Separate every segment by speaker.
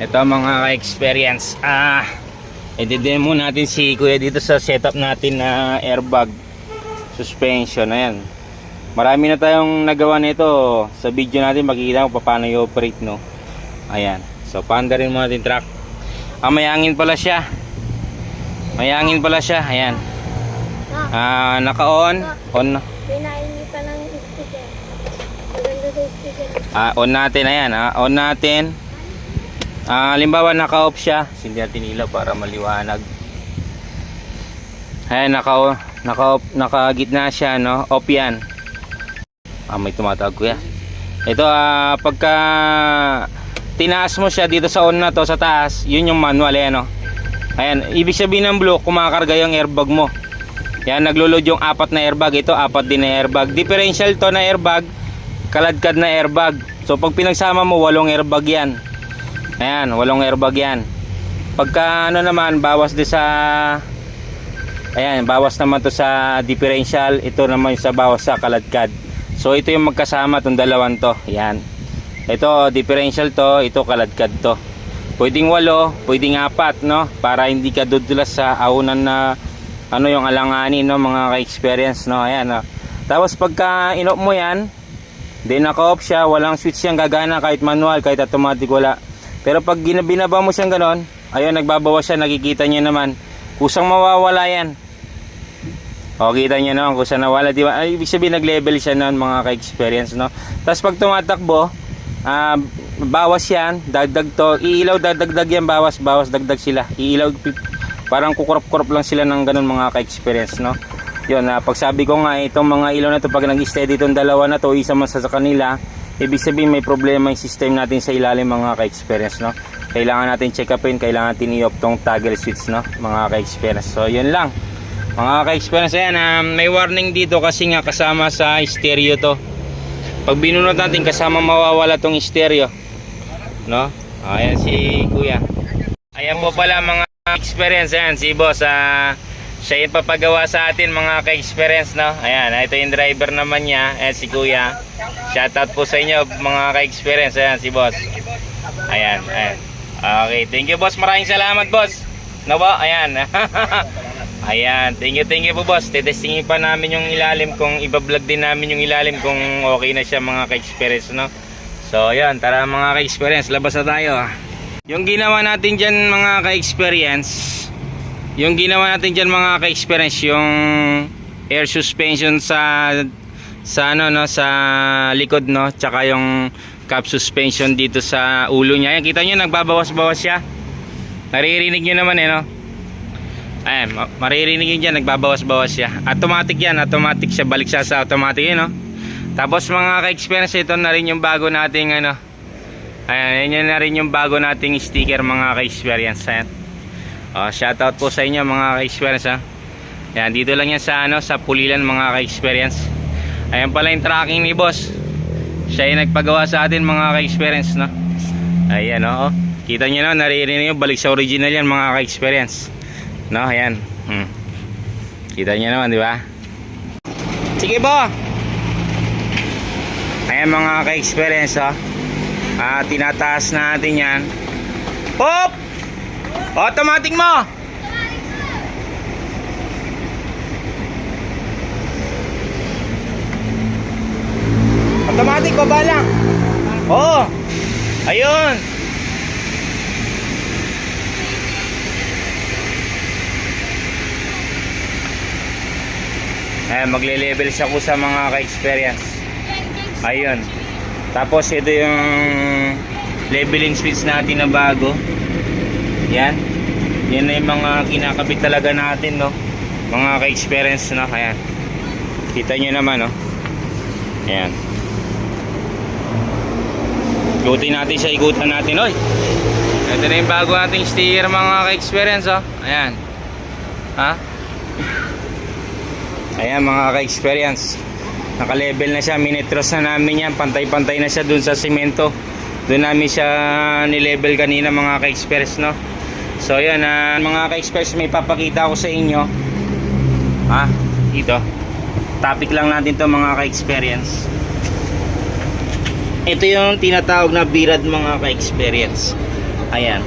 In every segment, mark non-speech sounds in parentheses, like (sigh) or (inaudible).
Speaker 1: Ito mga ka-experience. Ah, i-demo natin si Kuya dito sa setup natin na airbag suspension. Ayan. Marami na tayong nagawa nito. Sa video natin makikita mo paano i-operate no. Ayan. So paanda rin mo natin track. Ah, may hangin pala siya. May hangin pala siya. Ayan. Ah, naka-on. On.
Speaker 2: Sticker.
Speaker 1: Ah, on natin. Ayan. Ah, on natin. Ah, halimbawa naka-off siya. Hindi natin ilaw para maliwanag. Ayan, naka naka naka-gitna siya, no? Off yan. Ah, may tumatawag kuya. Ito, ah, pagka tinaas mo siya dito sa on na to, sa taas, yun yung manual, ayan, no? Ayan, ibig sabihin ng blue, kumakarga yung airbag mo. Yan, naglo-load yung apat na airbag. Ito, apat din na airbag. Differential to na airbag, kaladkad na airbag. So, pag pinagsama mo, walong airbag yan. Ayan, walong airbag yan. Pagka ano naman, bawas din sa Ayan, bawas naman to sa differential. Ito naman sa bawas sa kaladkad. So ito yung magkasama tong dalawang to. Ayan. Ito differential to, ito kaladkad to. Pwedeng walo, pwedeng apat, no? Para hindi ka dudulas sa aunan na ano yung alanganin, no, mga ka-experience, no? Ayan, no? Tapos pagka inop mo yan, then naka-off siya, walang switch siyang gagana kahit manual, kahit automatic wala. Pero pag binaba mo siyang ganon, ayun, nagbabawas siya, nakikita niyo naman. Kusang mawawala yan. O, kita nyo naman kung saan nawala. Di ba? Ay, ibig sabihin, nag-level siya noon mga ka-experience, no? Tapos pag tumatakbo, ah, bawas yan, dagdag to. Iilaw, dagdag yan, bawas, bawas, dagdag sila. Iilaw, parang kukurap-kurap lang sila ng ganun mga ka-experience, no? Yun, ah, pag sabi ko nga, itong mga ilaw na to, pag nag-steady itong dalawa na to, isa man sa kanila, ibig sabihin may problema yung system natin sa ilalim mga ka-experience, no? Kailangan natin check upin, kailangan natin i-off tong toggle switch, no? Mga ka-experience. So, yun lang. Mga ka-experience, ayan, um, may warning dito kasi nga kasama sa stereo to. Pag binunod natin, kasama mawawala tong stereo. No? Ayan si Kuya. Ayan po pala mga experience, ayan si Boss. ah, siya yung sa atin mga ka-experience, no? Ayan, ito yung driver naman niya, ayan si Kuya. Shoutout po sa inyo mga ka-experience, ayan si Boss. Ayan, ayan. Okay, thank you boss. Maraming salamat boss. No ba? Ayan. (laughs) Ayan, thank you, thank you po boss. Tetestingin pa namin yung ilalim kung iba-vlog din namin yung ilalim kung okay na siya mga ka-experience, no? So, ayan, tara mga ka-experience, labas na tayo. Yung ginawa natin dyan mga ka-experience, yung ginawa natin dyan mga ka-experience, yung air suspension sa sa ano no sa likod no tsaka yung cap suspension dito sa ulo niya. Ayan kita nyo nagbabawas-bawas siya. Naririnig nyo naman eh no? Ayan ma- maririnig nyo dyan nagbabawas-bawas siya. Automatic yan automatic siya. Balik siya sa automatic yun no? Tapos mga ka-experience ito na rin yung bago nating ano ayan yun na rin yung bago nating sticker mga ka-experience. Ayan oh, shoutout po sa inyo mga ka-experience ha Ayan, dito lang yan sa ano sa Pulilan mga ka-experience. Ayan pala yung tracking ni boss. Siya yung nagpagawa sa atin mga ka-experience, no? Ayan, oh. Kita nyo na, naririnig nyo, balik sa original yan mga ka-experience. No, ayan. Hmm. Kita nyo naman, di ba? Sige po! Ayan mga ka-experience, oh. Ah, tinataas natin yan. Hop! Automatic mo! Automatic, baba lang. Oo. Ayun. Ayan, magle-level siya ko sa mga ka-experience. Ayun. Tapos ito yung leveling switch natin na bago. Yan. Yan na yung mga kinakabit talaga natin, no? Mga ka-experience, no? Ayan. Kita nyo naman, no? Ayan. Ikutin natin siya, ikutan natin, oy. Ito na yung bago nating sticker mga ka-experience, oh. Ayan. Ha? Ayan mga ka-experience. Naka-level na siya, minitros na namin yan. Pantay-pantay na siya dun sa simento. Doon namin siya ni-level kanina mga ka-experience, no? So, ayan, ah, mga ka-experience, may papakita ko sa inyo. Ha? Dito. Topic lang natin to mga ka-experience. Ito yung tinatawag na birad mga ka-experience. Ayan.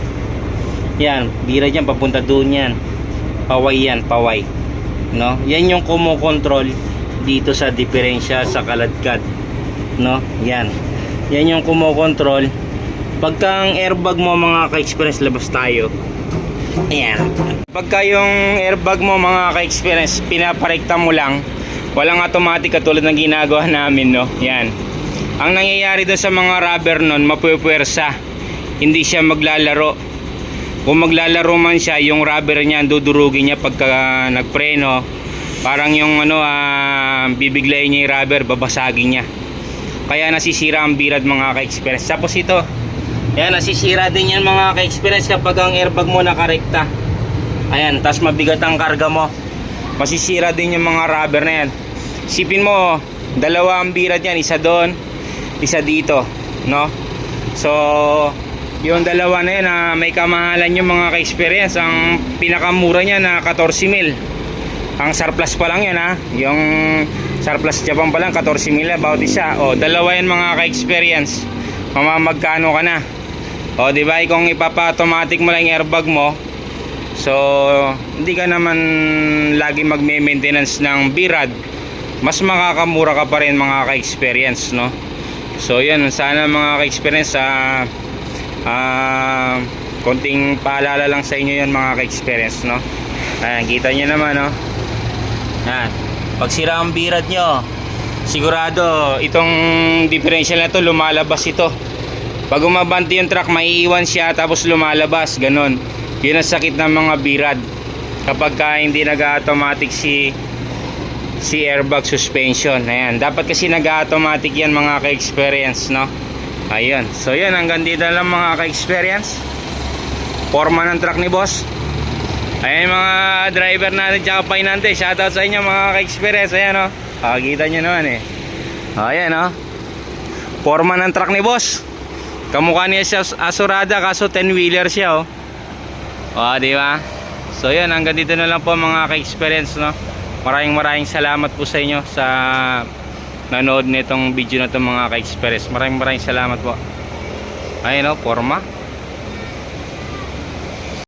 Speaker 1: Yan, birad yan, papunta doon yan. Paway yan, paway. No? Yan yung kumukontrol dito sa diferensya sa kaladkad. No? Yan. Yan yung kumukontrol. Pagka ang airbag mo mga ka-experience, labas tayo. Ayan. Pagka yung airbag mo mga ka-experience, pinaparekta mo lang, walang automatic katulad ng ginagawa namin, no? Yan. Ang nangyayari doon sa mga rubber nun, mapupuwersa. Hindi siya maglalaro. Kung maglalaro man siya, yung rubber niya, dudurugin niya pagka nagpreno. Parang yung ano, ah, bibiglayin niya yung rubber, babasagin niya. Kaya nasisira ang birad mga ka-experience. Tapos ito, yan, nasisira din yan mga ka-experience kapag ang airbag mo nakarekta. Ayan, tapos mabigat ang karga mo. Masisira din yung mga rubber na yan. Sipin mo, dalawa ang birad yan, isa doon, isa dito, no? So, yung dalawa na yan, ah, may kamahalan yung mga ka-experience. Ang pinakamura niya na 14 mil. Ang surplus pa lang yan ha. Yung surplus Japan pa lang 14 mil na bawat isa. O, dalawa yan mga ka-experience. Mamamagkano ka na. O, di ba? Kung ipapa-automatic mo lang yung airbag mo, so, hindi ka naman lagi magme-maintenance ng birad. Mas makakamura ka pa rin mga ka-experience, no? So, yun. Sana mga ka-experience, ah, ah, konting paalala lang sa inyo yan mga ka-experience, no? Ayan, kita nyo naman, no? Yan. Pag sira ang birad nyo, sigurado itong differential na to lumalabas ito. Pag umabanti yung truck, maiiwan siya tapos lumalabas, ganun. Yun ang sakit ng mga birad. Kapag ka hindi nag-automatic si si airbag suspension. Ayan, dapat kasi nag-automatic yan mga ka-experience, no? Ayun. So yun, hanggang dito lang mga ka-experience. Forma ng truck ni boss. Ayan mga driver natin tsaka painante. Shoutout sa inyo mga ka-experience. Ayan o. Oh. Kakakita nyo naman eh. Ayan o. Oh. Forma ng truck ni boss. Kamukha niya siya asurada kaso 10 wheeler siya oh. O di ba? So yun hanggang dito na lang po mga ka-experience no. Maraming maraming salamat po sa inyo sa nanood nitong video na to mga ka-experience. Maraming maraming salamat po. Ayun oh, forma.